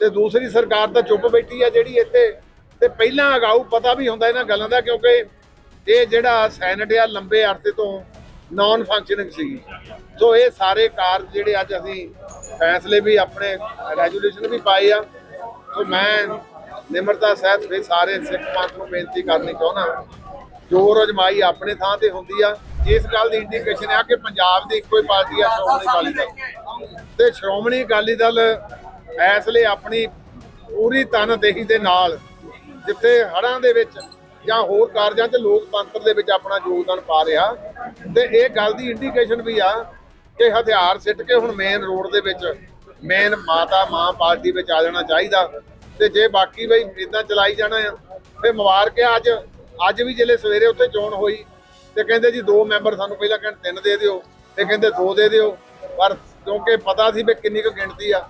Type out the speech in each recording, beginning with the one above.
ਤੇ ਦੂਸਰੀ ਸਰਕਾਰ ਤਾਂ ਚੁੱਪ ਬੈਠੀ ਆ ਜਿਹੜੀ ਇੱਥੇ। ਤੇ ਪਹਿਲਾਂ ਅਗਾਊ ਪਤਾ ਵੀ ਹੁੰਦਾ ਇਹਨਾਂ ਗੱਲਾਂ ਦਾ ਕਿਉਂਕਿ ਇਹ ਜਿਹੜਾ ਸੈਨੇਟ ਆ ਲੰਬੇ ਅਰਸੇ ਤੋਂ ਨਾਨ ਫੰਕਸ਼ਨਿੰਗ ਸੀ ਸੋ ਇਹ ਸਾਰੇ ਕਾਰਜ ਜਿਹੜੇ ਅੱਜ ਅਸੀਂ ਫੈਸਲੇ ਵੀ ਆਪਣੇ ਰੈਜੂਲੇਸ਼ਨ ਵੀ ਪਾਏ ਆ। ਸੋ ਮੈਂ ਨਿਮਰਤਾ ਸਹਿਤ ਫਿਰ ਸਾਰੇ ਸਿੱਖ ਪੰਥ ਨੂੰ ਬੇਨਤੀ ਕਰਨੀ ਚਾਹੁੰਦਾ ਜੋ ਰਜਮਾਈ ਆਪਣੇ ਥਾਂ ਤੇ ਹੁੰਦੀ ਆ। ਇਸ ਗੱਲ ਦੀ ਇੰਡੀਕੇਸ਼ਨ ਆ ਕਿ ਪੰਜਾਬ ਦੀ ਇੱਕੋ ਹੀ ਪਾਰਟੀ ਆ, ਸ਼੍ਰੋਮਣੀ ਅਕਾਲੀ ਦਲ। ਤੇ ਸ਼੍ਰੋਮਣੀ ਅਕਾਲੀ ਦਲ ਇਸ ਲਈ ਆਪਣੀ ਪੂਰੀ ਤਨਦੇਹੀ ਦੇ ਨਾਲ ਜਿੱਥੇ ਹੜ੍ਹਾਂ ਦੇ ਵਿੱਚ ਜਾਂ ਹੋਰ ਕਾਰਜਾਂ 'ਚ ਲੋਕਤੰਤਰ ਦੇ ਵਿੱਚ ਆਪਣਾ ਯੋਗਦਾਨ ਪਾ ਰਿਹਾ ਤੇ ਇਹ ਗੱਲ ਦੀ ਇੰਡੀਕੇਸ਼ਨ ਵੀ ਆ ਕਿ ਹਥਿਆਰ ਸਿੱਟ ਕੇ ਹੁਣ ਮੇਨ ਰੋਡ ਦੇ ਵਿੱਚ ਮੇਨ ਮਾਤਾ, ਮਾਂ ਪਾਰਟੀ ਵਿੱਚ ਆ ਜਾਣਾ ਚਾਹੀਦਾ ਤੇ ਜੇ ਬਾਕੀ ਬਈ ਇਦਾਂ ਚਲਾਈ ਜਾਣਾ ਆ ਤੇ ਮੁਬਾਰਕ ਆ ਅੱਜ। ਅੱਜ ਵੀ ਜਿਹੜੇ ਸਵੇਰੇ ਉੱਥੇ ਚੋਣ ਹੋਈ ਤੇ ਕਹਿੰਦੇ ਜੀ ਦੋ ਮੈਂਬਰ ਸਾਨੂੰ ਪਹਿਲਾਂ ਕਹਿੰਦੇ ਤਿੰਨ ਦੇ ਦਿਓ, ਤੇ ਕਹਿੰਦੇ ਦੋ ਦੇ ਦਿਓ। ਪਰ ਕਿਉਂਕਿ ਪਤਾ ਸੀ ਵੀ ਕਿੰਨੀ ਕੁ ਗਿਣਤੀ ਆ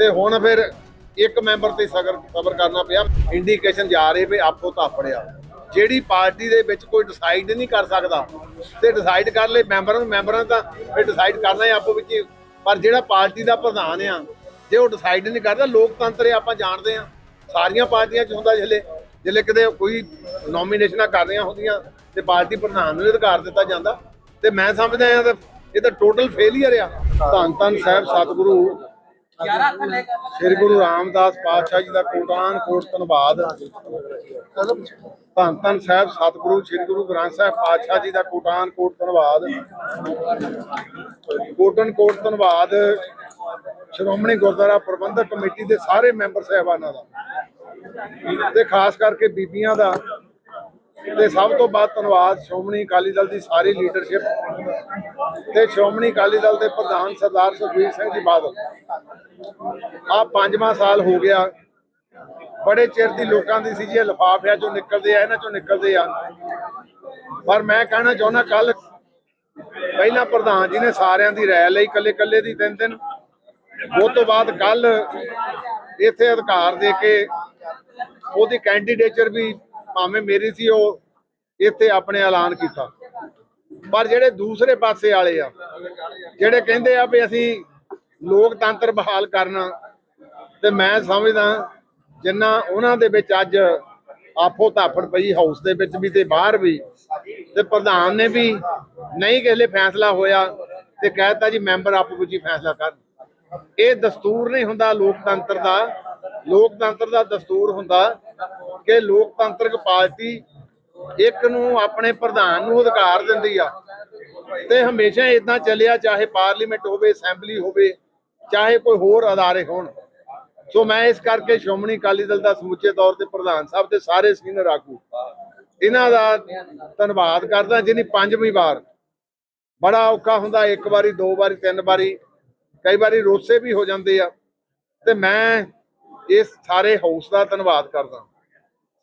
ਤੇ ਹੁਣ ਫਿਰ ਇੱਕ ਮੈਂਬਰ ਤੇ ਸਬਰ ਸਬਰ ਕਰਨਾ ਪਿਆ। ਇੰਡੀਕੇਸ਼ਨ ਜਾ ਰਹੀ ਵੀ ਆਪੋ ਤਾਪੜਿਆ ਜਿਹੜੀ ਪਾਰਟੀ ਦੇ ਵਿੱਚ ਕੋਈ ਡਿਸਾਈਡ ਨਹੀਂ ਕਰ ਸਕਦਾ, ਤੇ ਡਿਸਾਈਡ ਕਰ ਲੈ ਮੈਂਬਰਾਂ ਨੂੰ, ਮੈਂਬਰਾਂ ਦਾ ਫਿਰ ਡਿਸਾਈਡ ਕਰਨਾ ਹੈ ਆਪੋ ਵਿੱਚ ਹੀ। ਪਰ ਜਿਹੜਾ ਪਾਰਟੀ ਦਾ ਪ੍ਰਧਾਨ ਆ, ਜੇ ਉਹ ਡਿਸਾਈਡ ਨਹੀਂ ਕਰਦਾ, ਲੋਕਤੰਤਰ ਆਪਾਂ ਜਾਣਦੇ ਆ। ਸਾਰੀਆਂ ਪਾਰਟੀਆਂ 'ਚ ਹੁੰਦਾ ਜਿਹੜੇ ਜਿਹੜੇ ਕਿਤੇ ਕੋਈ ਨੋਮੀਨੇਸ਼ਨਾਂ ਕਰ ਰਹੀਆਂ ਹੁੰਦੀਆਂ, ਤੇ ਪਾਰਟੀ ਪ੍ਰਧਾਨ ਨੂੰ ਹੀ ਅਧਿਕਾਰ ਦਿੱਤਾ ਜਾਂਦਾ। ਤੇ ਮੈਂ ਸਮਝਦਾ ਆ ਤਾਂ ਇਹ ਤਾਂ ਟੋਟਲ ਫੇਲਿਅਰ ਆ। ਧੰਨ ਧੰਨ ਸਾਹਿਬ, ਸਤਿਗੁਰੂ। ਸ੍ਰੀ ਗੁਰੂ ਰਾਮਦਾਸ ਪਾਤਸ਼ਾਹ ਜੀ ਦਾ ਕੋਟਾਨ ਕੋਟ ਧੰਨਵਾਦ। ਧੰਨ ਧੰਨ ਸਾਹਿਬ, ਸਤਿਗੁਰੂ, ਸ੍ਰੀ ਗੁਰੂ ਗ੍ਰੰਥ ਸਾਹਿਬ ਪਾਤਸ਼ਾਹ ਜੀ ਦਾ ਕੋਟਾਨ ਕੋਟ ਧੰਨਵਾਦ। ਕੋਟਨ ਕੋਟ ਧੰਨਵਾਦ ਸ਼੍ਰੋਮਣੀ ਗੁਰਦੁਆਰਾ ਪ੍ਰਬੰਧਕ ਕਮੇਟੀ ਦੇ ਸਾਰੇ ਮੈਂਬਰ ਸਾਹਿਬਾਨਾਂ ਦਾ ਤੇ ਖਾਸ ਕਰਕੇ ਬੀਬੀਆਂ ਦਾ। ਤੇ ਸਭ ਤੋਂ ਵੱਧ ਧੰਨਵਾਦ ਸ਼੍ਰੋਮਣੀ ਅਕਾਲੀ ਦਲ ਦੀ ਸਾਰੀ ਲੀਡਰਸ਼ਿਪ ਤੇ ਸ਼੍ਰੋਮਣੀ ਅਕਾਲੀ ਦਲ ਦੇ ਪ੍ਰਧਾਨ ਸਰਦਾਰ ਸੁਖਬੀਰ ਸਿੰਘ ਜੀ ਬਾਦਲ। ਆ ਪੰਜਵਾਂ ਸਾਲ ਹੋ ਗਿਆ। ਬੜੇ ਚਿਰ ਦੀ ਲੋਕਾਂ ਦੀ ਸੀ ਜੀ, ਇਹ ਲਿਫਾਫਿਆਂ ਚੋਂ ਨਿਕਲਦੇ ਆ, ਇਹਨਾਂ ਚੋਂ ਨਿਕਲਦੇ ਆ। ਪਰ ਮੈਂ ਕਹਿਣਾ ਚਾਹੁੰਦਾ, ਕੱਲ ਪਹਿਲਾਂ ਪ੍ਰਧਾਨ ਜੀ ਨੇ ਸਾਰਿਆਂ ਦੀ ਰਾਇ ਲਈ ਕੱਲੇ ਕੱਲੇ ਦੀ ਤਿੰਨ ਦਿਨ। ਉਹ ਤੋਂ ਬਾਅਦ ਕੱਲ ਇੱਥੇ ਅਧਿਕਾਰ ਦੇ ਕੇ ਉਹਦੀ ਕੈਂਡੀਡੇਚਰ ਵੀ ਭਾਵੇਂ ਮੇਰੀ ਸੀ, ਉਹ ਇੱਥੇ ਆਪਣੇ ਐਲਾਨ ਕੀਤਾ। ਪਰ ਜਿਹੜੇ ਦੂਸਰੇ ਪਾਸੇ ਵਾਲੇ ਆ, ਜਿਹੜੇ ਕਹਿੰਦੇ ਆ ਵੀ ਅਸੀਂ ਲੋਕਤੰਤਰ ਬਹਾਲ ਕਰਨਾ, ਤੇ ਮੈਂ ਸਮਝਦਾ ਜਿੰਨਾ ਉਹਨਾਂ ਦੇ ਵਿੱਚ ਅੱਜ ਆਪੋ ਧਾਫੜ ਪਈ ਹਾਊਸ ਦੇ ਵਿੱਚ ਵੀ ਤੇ ਬਾਹਰ ਵੀ, ਤੇ ਪ੍ਰਧਾਨ ਨੇ ਵੀ ਨਹੀਂ ਕਿਸੇ ਫੈਸਲਾ ਹੋਇਆ ਤੇ ਕਹਿਤਾ ਜੀ ਮੈਂਬਰ ਆਪੋ ਵਿੱਚ ਹੀ ਫੈਸਲਾ ਕਰਨ। ਇਹ ਦਸਤੂਰ ਨਹੀਂ ਹੁੰਦਾ ਲੋਕਤੰਤਰ ਦਾ। ਲੋਕਤੰਤਰ ਦਾ ਦਸਤੂਰ ਹੁੰਦਾ ਕਿ ਲੋਕਤੰਤਰਕ ਪਾਰਟੀ ਇੱਕ ਨੂੰ ਆਪਣੇ ਪ੍ਰਧਾਨ ਨੂੰ ਅਧਿਕਾਰ ਦਿੰਦੀ ਆ। ਤੇ ਹਮੇਸ਼ਾ ਇਦਾਂ ਚੱਲਿਆ, ਚਾਹੇ ਪਾਰਲੀਮੈਂਟ ਹੋਵੇ, ਅਸੈਂਬਲੀ ਹੋਵੇ, ਚਾਹੇ ਕੋਈ ਹੋਰ ਅਦਾਰੇ ਹੋਣ। ਸੋ ਮੈਂ ਇਸ ਕਰਕੇ ਸ਼੍ਰੋਮਣੀ ਅਕਾਲੀ ਦਲ ਦਾ ਸਮੁੱਚੇ ਤੌਰ ਤੇ ਪ੍ਰਧਾਨ ਸਾਹਿਬ ਤੇ ਸਾਰੇ ਸੀਨੀਅਰ ਆਗੂ, ਇਹਨਾਂ ਦਾ ਧੰਨਵਾਦ ਕਰਦਾ ਜਿਹਨੀ ਪੰਜਵੀਂ ਵਾਰ। ਬੜਾ ਔਖਾ ਹੁੰਦਾ, ਇੱਕ ਵਾਰੀ, ਦੋ ਵਾਰੀ, ਤਿੰਨ ਵਾਰੀ, ਕਈ ਵਾਰੀ ਰੋਸੇ ਵੀ ਹੋ ਜਾਂਦੇ ਆ। ਤੇ ਮੈਂ ਇਸ ਸਾਰੇ ਹਾਊਸ ਦਾ ਧੰਨਵਾਦ ਕਰਦਾ।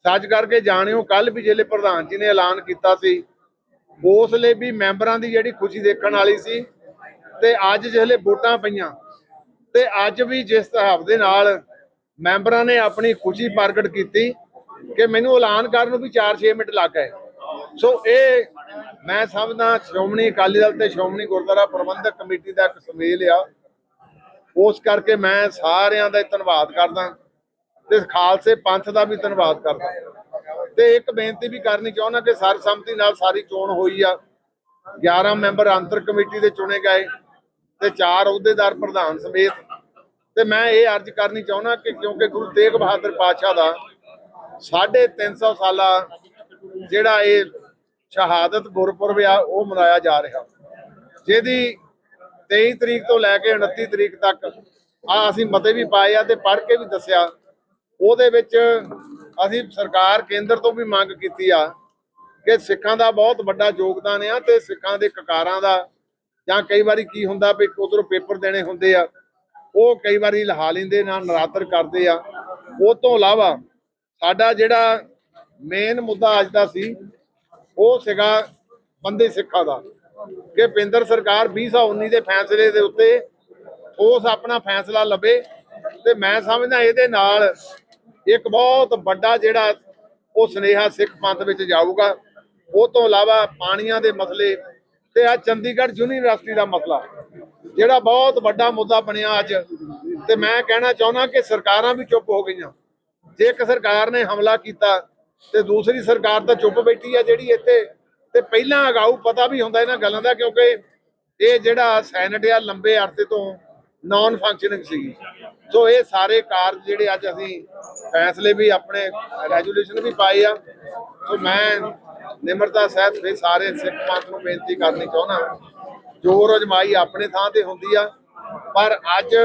ਸੱਚ ਕਰਕੇ ਜਾਣਿਓ ਕੱਲ ਵੀ ਜਿਹੜੇ ਪ੍ਰਧਾਨ ਜੀ ਨੇ ਐਲਾਨ ਕੀਤਾ ਸੀ ਉਸ ਲਈ ਵੀ ਮੈਂਬਰਾਂ ਦੀ ਜਿਹੜੀ ਖੁਸ਼ੀ ਦੇਖਣ ਵਾਲੀ ਸੀ ਤੇ ਅੱਜ ਜਿਹੜੇ ਵੋਟਾਂ ਪਈਆਂ ਤੇ ਅੱਜ ਵੀ ਜਿਸ ਹਿਸਾਬ ਦੇ ਨਾਲ ਮੈਂਬਰਾਂ ਨੇ ਆਪਣੀ ਖੁਸ਼ੀ ਪ੍ਰਗਟ ਕੀਤੀ ਕਿ ਮੈਨੂੰ ਐਲਾਨ ਕਰਨ ਨੂੰ ਵੀ 4-6 ਮਿੰਟ ਲੱਗ ਗਏ। ਸੋ ਇਹ ਮੈਂ ਸਮਝਦਾ ਸ਼੍ਰੋਮਣੀ ਅਕਾਲੀ ਦਲ ਤੇ ਸ਼੍ਰੋਮਣੀ ਗੁਰਦੁਆਰਾ ਪ੍ਰਬੰਧਕ ਕਮੇਟੀ ਦਾ ਇੱਕ ਸੁਮੇਲ ਆ। ਉਸ ਕਰਕੇ ਮੈਂ ਸਾਰਿਆਂ ਦਾ ਧੰਨਵਾਦ ਕਰਦਾ। ਤੇ ਖਾਲਸੇ ਪੰਥ ਦਾ ਵੀ ਧੰਨਵਾਦ ਕਰਦਾ। ਤੇ ਇੱਕ ਬੇਨਤੀ ਵੀ ਕਰਨੀ ਚਾਹੁੰਦਾ ਕਿ ਸਰਬਸੰਮਤੀ ਨਾਲ ਸਾਰੀ ਚੋਣ ਹੋਈ ਆ। 11 ਮੈਂਬਰ ਅੰਤਰ ਕਮੇਟੀ ਦੇ ਚੁਣੇ ਗਏ ਤੇ ਚਾਰ ਅਹੁਦੇਦਾਰ ਪ੍ਰਧਾਨ ਸਮੇਤ। ਤੇ ਮੈਂ ਇਹ ਅਰਜ਼ ਕਰਨੀ ਚਾਹੁੰਦਾ ਕਿ ਕਿਉਂਕਿ ਗੁਰੂ ਤੇਗ ਬਹਾਦਰ ਪਾਤਸ਼ਾਹ ਦਾ 350 ਸਾਲਾ ਜਿਹੜਾ ਇਹ ਸ਼ਹਾਦਤ ਗੁਰਪੁਰਬ ਆ, ਉਹ ਮਨਾਇਆ ਜਾ ਰਿਹਾ। ਜਿਹਦੀ 23 ਤਰੀਕ ਤੋਂ ਲੈ ਕੇ 29 ਤਰੀਕ ਤੱਕ ਆ ਅਸੀਂ ਮਤੇ ਵੀ ਪਾਏ ਆ ਤੇ ਪੜ੍ਹ ਕੇ ਵੀ ਦੱਸਿਆ ਉਹਦੇ ਵਿੱਚ ਅਸੀਂ ਸਰਕਾਰ ਕੇਂਦਰ ਤੋਂ ਵੀ ਮੰਗ ਕੀਤੀ ਆ ਕਿ ਸਿੱਖਾਂ ਦਾ ਬਹੁਤ ਵੱਡਾ ਯੋਗਦਾਨ ਆ ਤੇ ਸਿੱਖਾਂ ਦੇ ਕਕਾਰਾਂ ਦਾ ਜਾਂ ਕਈ ਵਾਰੀ ਕੀ ਹੁੰਦਾ ਵੀ ਉਧਰੋਂ ਪੇਪਰ ਦੇਣੇ ਹੁੰਦੇ ਆ, ਉਹ ਕਈ ਵਾਰੀ ਲਹਾ ਲੈਂਦੇ ਨਾਲ ਨਰਾਤਰ ਕਰਦੇ ਆ। ਉਹ ਤੋਂ ਇਲਾਵਾ ਸਾਡਾ ਜਿਹੜਾ ਮੇਨ ਮੁੱਦਾ ਅੱਜ ਦਾ ਸੀ, ਉਹ ਸੀਗਾ ਬੰਦੇ ਸਿੱਖਾਂ ਦਾ ਕਿ ਪਿੰਦਰ ਸਰਕਾਰ 2019 ਦੇ ਫੈਸਲੇ ਦੇ ਉੱਤੇ ਉਸ ਆਪਣਾ ਫੈਸਲਾ ਲਵੇ ਤੇ ਮੈਂ ਸਮਝਦਾ ਇਹਦੇ ਨਾਲ ਇੱਕ ਬਹੁਤ ਵੱਡਾ ਜਿਹੜਾ ਉਹ ਸਨੇਹਾ ਸਿੱਖ ਪੰਥ ਵਿੱਚ ਜਾਊਗਾ, ਉਹ ਤੋਂ ਇਲਾਵਾ ਪਾਣੀਆਂ ਦੇ ਮਸਲੇ ਤੇ ਆ ਚੰਡੀਗੜ੍ਹ ਯੂਨੀਵਰਸਿਟੀ ਦਾ ਮਸਲਾ, ਜਿਹੜਾ ਬਹੁਤ ਵੱਡਾ ਮੁੱਦਾ ਬਣਿਆ ਅੱਜ। ਤੇ ਮੈਂ ਕਹਿਣਾ ਚਾਹੁੰਦਾ ਕਿ ਸਰਕਾਰਾਂ ਵੀ ਚੁੱਪ ਹੋ ਗਈਆਂ। ਜੇ ਇੱਕ ਸਰਕਾਰ ਨੇ ਹਮਲਾ ਕੀਤਾ ਤੇ ਦੂਸਰੀ ਸਰਕਾਰ ਤਾਂ ਚੁੱਪ ਬੈਠੀ ਆ ਜਿਹੜੀ ਇੱਥੇ, ਤੇ ਪਹਿਲਾਂ ਅਗਾਊ ਪਤਾ ਵੀ ਹੁੰਦਾ ਇਹਨਾਂ ਗੱਲਾਂ ਦਾ ਕਿਉਂਕਿ ਇਹ ਜਿਹੜਾ ਸੈਨੇਟ ਆ ਲੰਬੇ ਅਰਸੇ ਤੋਂ ਨਾਨ ਫੰਕਸ਼ਨਿੰਗ ਸੀਗੀ ਸੋ ਇਹ ਸਾਰੇ ਕਾਰਜ ਜਿਹੜੇ ਅੱਜ ਅਸੀਂ ਫੈਸਲੇ ਵੀ ਆਪਣੇ ਰੈਜੂਲੇਸ਼ਨ ਵੀ ਪਾਏ ਆ। ਸੋ ਮੈਂ ਨਿਮਰਤਾ ਸਹਿਤ ਵੀ ਸਾਰੇ ਸਿੱਖ ਪੰਥ ਨੂੰ ਬੇਨਤੀ ਕਰਨੀ ਚਾਹੁੰਦਾ ਜੋਰ ਅਜਮਾਈ ਆਪਣੇ ਥਾਂ ਤੇ ਹੁੰਦੀ ਆ ਪਰ ਅੱਜ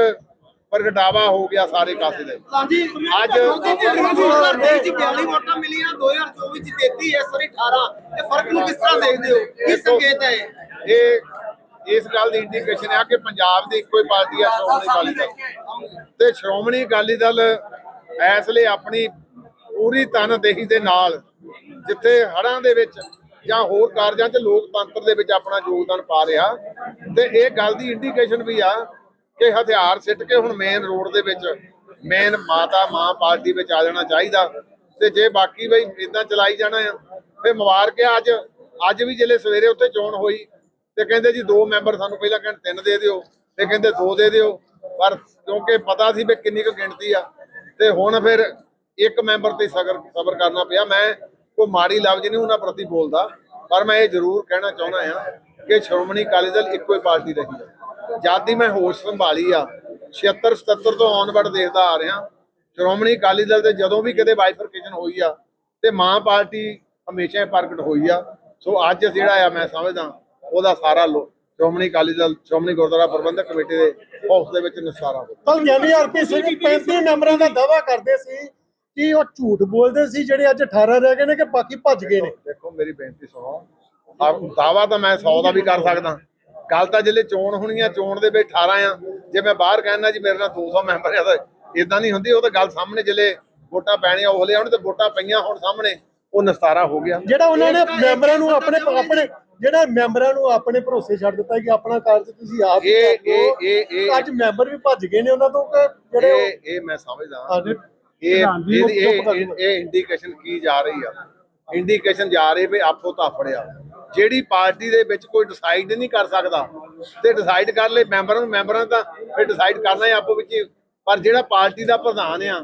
ਪ੍ਰਗਟਾਵਾ ਹੋ ਗਿਆ ਸਾਰੇ ਕਾਸੇ ਦੇ। ਹਾਂਜੀ ਅੱਜ- ਮੋਦੀ ਜੀ 2023 ਚ 42 ਵੋਟਾਂ ਮਿਲੀਆਂ 2024 ਚ 33 ਇਸ ਵਾਰੀ 18 ਇਹ ਫ਼ਰਕ ਨੂੰ ਕਿਸ ਤਰ੍ਹਾਂ ਦੇਖਦੇ ਹੋ? ਕੀ ਸੰਕੇਤ ਹੈ ਇਹ? ਇਸ ਗੱਲ ਦੀ ਇੰਡੀਕੇਸ਼ਨ ਹੈ ਕਿ ਪੰਜਾਬ ਦੀ ਇੱਕੋ ਹੀ ਪਾਰਟੀ ਆ, ਸ਼੍ਰੋਮਣੀ ਅਕਾਲੀ ਦਲ। ਤੇ ਸ਼੍ਰੋਮਣੀ ਅਕਾਲੀ ਦਲ ਇਸ ਲਈ ਆਪਣੀ ਪੂਰੀ ਤਨਦੇਹੀ ਦੇ ਨਾਲ ਜਿੱਥੇ ਹੜਾਂ ਦੇ ਵਿੱਚ ਜਾਂ ਹੋਰ ਕਾਰਜਾਂ 'ਚ ਲੋਕਤੰਤਰ ਦੇ ਵਿੱਚ ਆਪਣਾ ਯੋਗਦਾਨ ਪਾ ਰਿਹਾ, ਤੇ ਇਹ ਗੱਲ ਦੀ ਇੰਡੀਕੇਸ਼ਨ ਵੀ ਆ ਕਿ ਹਥਿਆਰ ਸਿੱਟ ਕੇ ਹੁਣ ਮੇਨ ਰੋਡ ਦੇ ਵਿੱਚ ਮੇਨ ਮਾਤਾ, ਮਾਂ ਪਾਰਟੀ ਵਿੱਚ ਆ ਜਾਣਾ ਚਾਹੀਦਾ। ਤੇ ਜੇ ਬਾਕੀ ਬਈ ਇਦਾਂ ਚਲਾਈ ਜਾਣਾ ਆ ਫੇ ਮੁਬਾਰਕ ਆ ਅੱਜ। ਅੱਜ ਵੀ ਜਿਹੜੇ ਸਵੇਰੇ ਉੱਥੇ ਚੋਣ ਹੋਈ। ਤੇ ਕਹਿੰਦੇ ਜੀ ਦੋ ਮੈਂਬਰ ਸਾਨੂੰ ਪਹਿਲਾਂ ਕਹਿੰਦੇ ਤਿੰਨ ਦੇ ਦਿਓ, ਤੇ ਕਹਿੰਦੇ ਦੋ ਦੇ ਦਿਓ। ਪਰ ਕਿਉਂਕਿ ਪਤਾ ਸੀ ਵੀ ਕਿੰਨੀ ਕੁ ਗਿਣਤੀ ਆ, ਤੇ ਹੁਣ ਫਿਰ ਇੱਕ ਮੈਂਬਰ ਤੇ ਸਬਰ ਸਬਰ ਕਰਨਾ ਪਿਆ। ਮੈਂ ਕੋਈ ਮਾੜੀ ਲਫ਼ਜ਼ ਨਹੀਂ ਉਹਨਾਂ ਪ੍ਰਤੀ ਬੋਲਦਾ, ਪਰ ਮੈਂ ਇਹ ਜ਼ਰੂਰ ਕਹਿਣਾ ਚਾਹੁੰਦਾ ਆ ਕਿ ਸ਼੍ਰੋਮਣੀ ਅਕਾਲੀ ਦਲ ਇੱਕੋ ਹੀ ਪਾਰਟੀ ਰਹੀ ਹੈ ਜਦ ਦੀ ਮੈਂ ਹੋਸ਼ ਸੰਭਾਲੀ ਆ 76 77 ਤੋਂ ਔਨਵਰਡ ਦੇਖਦਾ ਆ ਰਿਹਾ, ਸ਼੍ਰੋਮਣੀ ਅਕਾਲੀ ਦਲ ਤੇ ਜਦੋਂ ਵੀ ਕਿਤੇ ਬਾਈਫਰਕੇਸ਼ਨ ਹੋਈ ਆ, ਤੇ ਮਾਂ ਪਾਰਟੀ ਹਮੇਸ਼ਾ ਹੀ ਪ੍ਰਗਟ ਹੋਈ ਆ। ਸੋ ਅੱਜ ਜਿਹੜਾ ਆ, ਮੈਂ ਸਮਝਦਾ ਉਹਦਾ ਸਾਰਾ ਲੋ ਸ਼੍ਰੋਮਣੀ ਅਕਾਲੀ ਦਲ ਸ਼੍ਰੋਮਣੀ ਗੁਰਦੁਆਰਾ ਪ੍ਰਬੰਧਕ ਕਮੇਟੀ ਦੇ ਹਾਊਸ ਦੇ ਵਿੱਚ ਨਿਸਾਰਾ ਹੋ ਕੱਲ ਗਿਆਨੀ ਹਰਪ੍ਰੀਤ ਸਿੰਘ 35 ਮੈਂਬਰਾਂ ਦਾ ਦਾਵਾ ਕਰਦੇ ਸੀ ਕਿ ਉਹ ਝੂਠ ਬੋਲਦੇ ਸੀ ਜਿਹੜੇ ਅੱਜ 18 ਰਹਿ ਗਏ ਨੇ ਕਿ ਬਾਕੀ ਭੱਜ ਗਏ ਨੇ। ਦੇਖੋ ਮੇਰੀ ਬੇਨਤੀ ਸੁਣੋ। ਦਾਵਾ ਤਾਂ ਮੈਂ 100 ਦਾ ਵੀ ਕਰ ਸਕਦਾ। ਗੱਲ ਤਾਂ ਜਿਹੜੇ ਚੋਣ ਹੋਣੀ ਆ ਚੋਣ ਦੇ ਵਿੱਚ 18 ਆ। ਜੇ ਮੈਂ ਬਾਹਰ ਕਹਿਣਾ ਜੀ ਮੇਰੇ ਨਾਲ 200 ਮੈਂਬਰ ਆ ਤਾਂ ਇਦਾਂ ਨਹੀਂ ਹੁੰਦੀ। ਉਹ ਤਾਂ ਗੱਲ ਸਾਹਮਣੇ ਜਿਹੜੇ ਵੋਟਾਂ ਪੈਣੀਆਂ ਉਹ ਲਿਆਉਣ ਤੇ ਵੋਟਾਂ ਪਈਆਂ ਹੁਣ ਸਾਹਮਣੇ ਉਹ ਨਿਸਤਾਰਾ ਹੋ ਗਿਆ। ਜਿਹੜਾ ਉਹਨਾਂ ਨੇ ਮੈਂਬਰਾਂ ਨੂੰ ਆਪਣੇ ਆਪਣੇ ਜਿਹੜਾ ਮੈਂਬਰਾਂ ਨੂੰ ਆਪਣੇ ਭਰੋਸੇ ਛੱਡ ਦਿੱਤਾ ਕਿ ਆਪਣਾ ਕਾਰਜ ਤੁਸੀਂ ਆਪ ਹੀ ਇਹ ਕਰ ਲਓ। ਇਹ ਇਹ ਇਹ ਅੱਜ ਮੈਂਬਰ ਵੀ ਭੱਜ ਗਏ ਨੇ ਉਹਨਾਂ ਤੋਂ ਕਿ ਜਿਹੜੇ ਇਹ ਇਹ ਮੈਂ ਸਮਝਦਾ ਇਹ ਪ੍ਰਧਾਨ ਜੀ ਇਹ ਉਹ ਇਹ ਚੁੱਪ ਕਰ ਇਹ- ਇਹ ਇੰਡੀਕੇਸ਼ਨ ਕੀ ਜਾ ਰਹੀ ਆ? ਇੰਡੀਕੇਸ਼ਨ ਜਾ ਰਹੀ ਵੀ ਆਪੋ ਤਾਫੜਿਆ ਜਿਹੜੀ ਪਾਰਟੀ ਦੇ ਵਿੱਚ ਕੋਈ ਡਿਸਾਈਡ ਨਹੀਂ ਕਰ ਸਕਦਾ ਤੇ ਡਿਸਾਈਡ ਕਰ ਲੈ ਮੈਂਬਰਾਂ ਨੂੰ ਮੈਂਬਰਾਂ ਦਾ ਫਿਰ ਡਿਸਾਈਡ ਕਰਨਾ ਹੈ ਆਪੋ ਵਿੱਚ ਹੀ। ਪਰ ਜਿਹੜਾ ਪਾਰਟੀ ਦਾ ਪ੍ਰਧਾਨ ਆ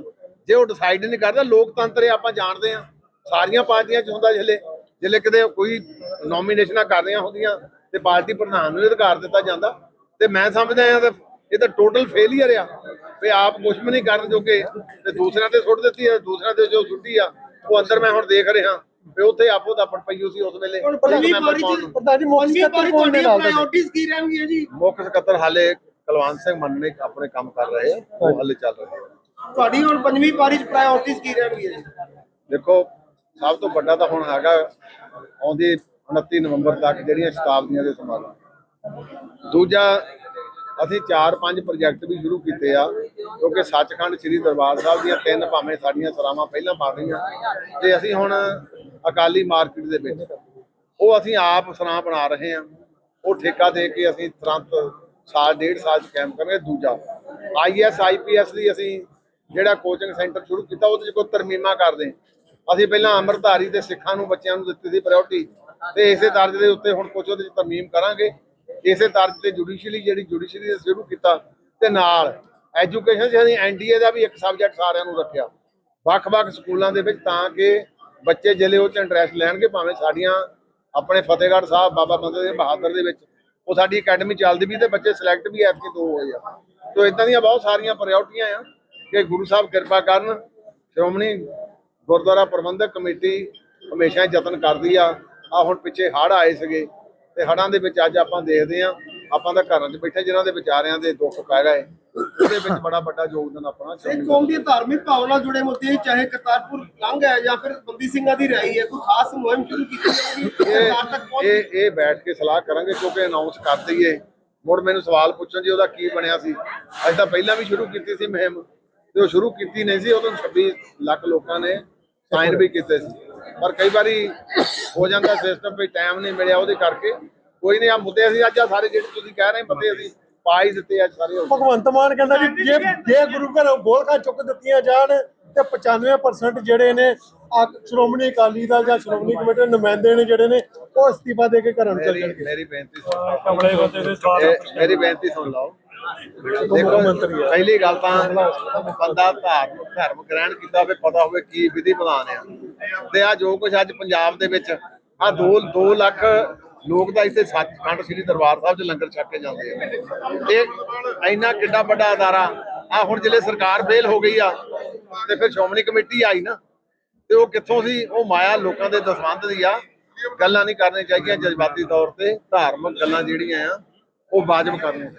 ਜੇ ਉਹ ਡਿਸਾਈਡ ਨਹੀਂ ਕਰਦਾ ਲੋਕਤੰਤਰ ਹੈ ਆਪਾਂ ਜਾਣਦੇ ਆ। ਸਾਰੀਆਂ ਪਾਰਟੀਆਂ 'ਚ ਹੁੰਦਾ ਜਿਹੜੇ ਜਿਹੜੇ ਕਿਤੇ ਕੋਈ ਨੋਮੀਨੇਸ਼ਨਾਂ ਕਰ ਰਹੀਆਂ ਹੁੰਦੀਆਂ ਤੇ ਪਾਰਟੀ ਪ੍ਰਧਾਨ ਨੂੰ ਅਧਿਕਾਰ ਦਿੱਤਾ ਜਾਂਦਾ ਤੇ ਮੈਂ ਸਮਝਦਾ ਆ ਇਹ ਤਾਂ ਟੋਟਲ ਫੇਲਿਅਰ ਆ ਵੀ ਆਪ ਕੁਝ ਵੀ ਨਹੀਂ ਕਰਨ ਜੋਗੇ ਤੇ ਦੂਸਰਿਆਂ ਤੇ ਸੁੱਟ ਦਿੱਤੀ ਹੈ ਦੂਸਰਿਆਂ ਤੇ ਜੋ ਸੁੱਟੀ ਆ ਉਹ ਅੰਦਰ ਮੈਂ ਹੁਣ ਦੇਖ ਰਿਹਾ ਵੀ ਉੱਥੇ ਆਪੋ ਦਾ ਪਈਓ ਸੀ ਉਸ ਵੇਲੇ। ਪ੍ਰਧਾਨ ਜੀ ਮੁੱਖ ਸਕੱਤਰ ਨੇ ਨਾਲ ਕੀ ਜੀ? ਮੁੱਖ ਹਾਲੇ ਕੁਲਵੰਤ ਸਿੰਘ ਮੰਨਣੇ ਆਪਣੇ ਕੰਮ ਕਰ ਰਹੇ ਆ ਉਹ ਹਾਲੇ ਚੱਲ ਰਹੇ ਆ। ਤੁਹਾਡੀ ਹੁਣ ਪੰਜਵੀਂ ਪਾਰੀ ਚ ਪ੍ਰਾਇੋਰਟੀਜ਼ ਕੀ ਰਹਿਣਗੀਆਂ ਜੀ? ਦੇਖੋ ਸਭ ਤੋਂ ਵੱਡਾ ਤਾਂ ਹੁਣ ਹੈਗਾ ਆਉਂਦੀ 29 ਨਵੰਬਰ ਤੱਕ ਜਿਹੜੀਆਂ ਸ਼ਤਾਬਦੀਆਂ ਦੇ ਸਮਾਗਮ। ਦੂਜਾ, ਅਸੀਂ 4-5 ਪ੍ਰੋਜੈਕਟ ਵੀ ਸ਼ੁਰੂ ਕੀਤੇ ਆ, ਕਿਉਂਕਿ ਸੱਚਖੰਡ ਸ੍ਰੀ ਦਰਬਾਰ ਸਾਹਿਬ ਦੀਆਂ ਤਿੰਨ ਭਾਵੇਂ ਸਾਡੀਆਂ ਸਰਾਵਾਂ ਪਹਿਲਾਂ ਪਾ ਰਹੀਆਂ ਤੇ ਅਸੀਂ ਹੁਣ ਅਕਾਲੀ ਮਾਰਕੀਟ ਦੇ ਵਿੱਚ, ਉਹ ਅਸੀਂ ਆਪ ਸਰਾਂ ਬਣਾ ਰਹੇ ਹਾਂ। ਉਹ ਠੇਕਾ ਦੇ ਕੇ ਅਸੀਂ ਤੁਰੰਤ ਸਾਲ, ਡੇਢ ਸਾਲ ਚ ਕੈਂਪ ਕਰਾਂਗੇ। ਦੂਜਾ ਆਈਐਸ ਆਈਪੀਐਸ ਦੀ ਅਸੀਂ ਜਿਹੜਾ ਕੋਚਿੰਗ ਸੈਂਟਰ ਸ਼ੁਰੂ ਕੀਤਾ, ਉਹਦੇ ਚ ਕੋਈ ਤਰਮੀਮਾ ਕਰਦੇ। ਹਾਂ। ਅਸੀਂ ਪਹਿਲਾਂ ਅੰਮ੍ਰਿਤਧਾਰੀ ਤੇ ਸਿੱਖਾਂ ਨੂੰ ਬੱਚਿਆਂ ਨੂੰ ਦਿੱਤੀ ਸੀ ਪ੍ਰਾਇੋਰਟੀ ਤੇ ਇਸੇ ਤਰਜ਼ ਦੇ ਉੱਤੇ ਹੁਣ ਕੁਝ ਉਹਦੇ ਚ ਤਰਮੀਮ ਕਰਾਂਗੇ। ਇਸੇ ਤਰਜ਼ ਤੇ ਜੁਡੀਸ਼ੀਅਲੀ ਜਿਹੜੀ ਜੁਡੀਸ਼ੀਅਲੀ ਦੇ ਸ਼ੁਰੂ ਕੀਤਾ ਤੇ ਨਾਲ ਐਜੂਕੇਸ਼ਨ ਜਿਹੜੀ ਐਨਡੀਏ ਦਾ ਵੀ ਇੱਕ ਸਬਜੈਕਟ ਸਾਰਿਆਂ ਨੂੰ ਰੱਖਿਆ। ਵੱਖ-ਵੱਖ ਸਕੂਲਾਂ ਦੇ ਵਿੱਚ ਤਾਂ ਕਿ ਬੱਚੇ ਜਿਹੜੇ ਉਹ ਚ ਇੰਟਰੈਸਟ ਲੈਣਗੇ, ਭਾਵੇਂ ਸਾਡੀਆਂ ਆਪਣੇ ਫਤਿਹਗੜ੍ਹ ਸਾਹਿਬ, ਬਾਬਾ ਬੰਦੇ ਸਿੰਘ ਬਹਾਦਰ ਦੇ ਵਿੱਚ ਉਹ ਸਾਡੀ ਅਕੈਡਮੀ ਚੱਲਦੀ ਵੀ ਤੇ ਬੱਚੇ ਸਿਲੈਕਟ ਵੀ ਐਤਕੀ ਦੋ ਹੋਏ ਆ। ਸੋ ਇਦਾਂ ਦੀਆਂ ਬਹੁਤ ਸਾਰੀਆਂ ਪ੍ਰਾਇੋਰਟੀਆਂ ਆ ਕਿ ਗੁਰੂ ਸਾਹਿਬ ਕਿਰਪਾ ਕਰਨ, ਸ਼੍ਰੋਮਣੀ ਗੁਰਦੁਆਰਾ ਪ੍ਰਬੰਧਕ ਕਮੇਟੀ ਹਮੇਸ਼ਾ ਯਤਨ ਕਰਦੀ ਆ। ਆ ਹੁਣ ਪਿੱਛੇ ਹੜ੍ਹ ਆਏ ਸੀਗੇ ਤੇ ਹੜ੍ਹਾਂ ਦੇ ਵਿੱਚ ਅੱਜ ਆਪਾਂ ਦੇਖਦੇ ਆ ਆਪਾਂ ਤਾਂ ਘਰਾਂ 'ਚ ਬੈਠੇ ਜਿਨ੍ਹਾਂ ਦੇ ਵਿਚਾਰਿਆਂ ਦੇ ਦੁੱਖ ਪੈ ਗਏ। ਉਹਦੇ ਵਿੱਚ ਬੜਾ ਵੱਡਾ ਯੋਗਦਾਨ ਆਪਣਾ ਸ਼੍ਰੋਮਣੀ ਕੌਮ ਦੀ ਧਾਰਮਿਕ ਭਾਵਨਾ ਨਾਲ ਜੁੜੇ ਮੁੱਦੇ ਚਾਹੇ ਕਰਤਾਰਪੁਰ ਲੰਘ ਹੈ ਜਾਂ ਫਿਰ ਬੰਦੀ ਸਿੰਘਾਂ ਦੀ ਰਹੀ ਹੈ ਕੋਈ ਖਾਸ ਮੁਹਿੰਮ ਸ਼ੁਰੂ ਕੀਤੀ ਜਾਊਗੀ ਸਰਕਾਰ ਤੱਕ ਇਹ ਪਹੁੰਚ ਇਹ ਇਹ ਬੈਠ ਕੇ ਸਲਾਹ ਕਰਾਂਗੇ ਕਿਉਂਕਿ ਅਨਾਉਂਸ ਕਰ ਦਈਏ। ਮੁੜ ਮੈਨੂੰ ਸਵਾਲ ਪੁੱਛਣ ਜੀ ਉਹਦਾ ਕੀ ਬਣਿਆ ਸੀ? ਅੱਜ ਤਾਂ ਪਹਿਲਾਂ ਵੀ ਸ਼ੁਰੂ ਕੀਤੀ ਸੀ ਮੁਹਿੰਮ। ਤੇ ਉਹ ਸ਼ੁਰੂ ਕੀਤੀ ਨਹੀਂ ਸੀ ਉਦੋਂ 26 ਲੱਖ ਲੋਕਾਂ ਨੇ ਸਾਈਨ ਵੀ ਕੀਤੇ ਸੀ। ਪਰ ਕਈ ਵਾਰੀ ਹੋ ਜਾਂਦਾ ਸਿਸਟਮ ਵੀ ਟਾਈਮ ਨਹੀਂ ਮਿਲਿਆ ਉਹਦੇ ਕਰਕੇ। ਕੋਈ ਨਹੀਂ ਆ ਮੁੱਦੇ ਅਸੀਂ ਅੱਜ ਆ ਸਾਰੇ ਜਿਹੜੇ ਤੁਸੀਂ ਕਹਿ ਰਹੇ ਮੁੱਦੇ ਅਸੀਂ ਪਾ ਹੀ ਦਿੱਤੇ ਅੱਜ ਸਾਰੇ ਹੋ ਗਏ। ਭਗਵੰਤ ਮਾਨ ਕਹਿੰਦਾ ਵੀ ਜੇ ਜੇ ਗੁਰੂ ਘਰੋਂ ਗੋਲਕਾਂ ਚੁੱਕ ਦਿੱਤੀਆਂ ਜਾਣ ਤੇ 95% ਜਿਹੜੇ ਨੇ ਆ ਸ਼੍ਰੋਮਣੀ ਅਕਾਲੀ ਦਲ ਜਾਂ ਸ਼੍ਰੋਮਣੀ ਕਮੇਟੀ ਦੇ ਨੁਮਾਇੰਦੇ ਨੇ ਜਿਹੜੇ ਨੇ ਉਹ ਅਸਤੀਫਾ ਦੇ ਕੇ ਘਰਾਂ ਨੂੰ ਚੱਲ ਮੇਰੀ ਜਾਣਗੇ। ਮੇਰੀ ਬੇਨਤੀ ਸੁਣ ਕਮਲੇ ਬੰਦੇ ਦੇ ਸਵਾਲ ਇਹ- ਮੇਰੀ ਬੇਨਤੀ ਸੁਣ ਲਓ। ਦੇਖੋ, ਪਹਿਲੀ ਗੱਲ ਤਾਂ ਬੰਦਾ ਧਾਰਮ, ਧਰਮ ਗ੍ਰਹਿਣ ਕੀਤਾ ਹੋਵੇ, ਪਤਾ ਹੋਵੇ ਕੀ ਵਿਧੀ ਵਿਧਾਨ ਆ। ਤੇ ਆ ਜੋ ਕੁਝ ਅੱਜ ਪੰਜਾਬ ਦੇ ਵਿੱਚ ਆ 2 2 ਲੱਖ ਲੋਕ ਤਾਂ ਇੱਥੇ ਸੱਚਖੰਡ ਸ੍ਰੀ ਦਰਬਾਰ ਸਾਹਿਬ 'ਚ ਲੰਗਰ ਛਕ ਕੇ ਜਾਂਦੇ ਆ। ਇਹ ਇੰਨਾ ਕਿੱਡਾ ਵੱਡਾ ਅਦਾਰਾ ਆ ਹੁਣ ਜਿਹੜੇ ਸਰਕਾਰ ਫੇਲ ਹੋ ਗਈ ਆ, ਤੇ ਫਿਰ ਸ਼੍ਰੋਮਣੀ ਕਮੇਟੀ ਆਈ ਨਾ, ਤੇ ਉਹ ਕਿੱਥੋਂ ਸੀ? ਉਹ ਮਾਇਆ ਲੋਕਾਂ ਦੇ ਦਸਵੰਧ ਦੀ ਆ। ਗੱਲਾਂ ਨਹੀਂ ਕਰਨੀਆਂ ਚਾਹੀਦੀਆਂ ਜਜ਼ਬਾਤੀ ਤੌਰ ਤੇ, ਧਾਰਮਿਕ ਗੱਲਾਂ ਜਿਹੜੀਆਂ ਆ, ਉਹ ਵਾਜਬ ਕਰਨੀਆਂ।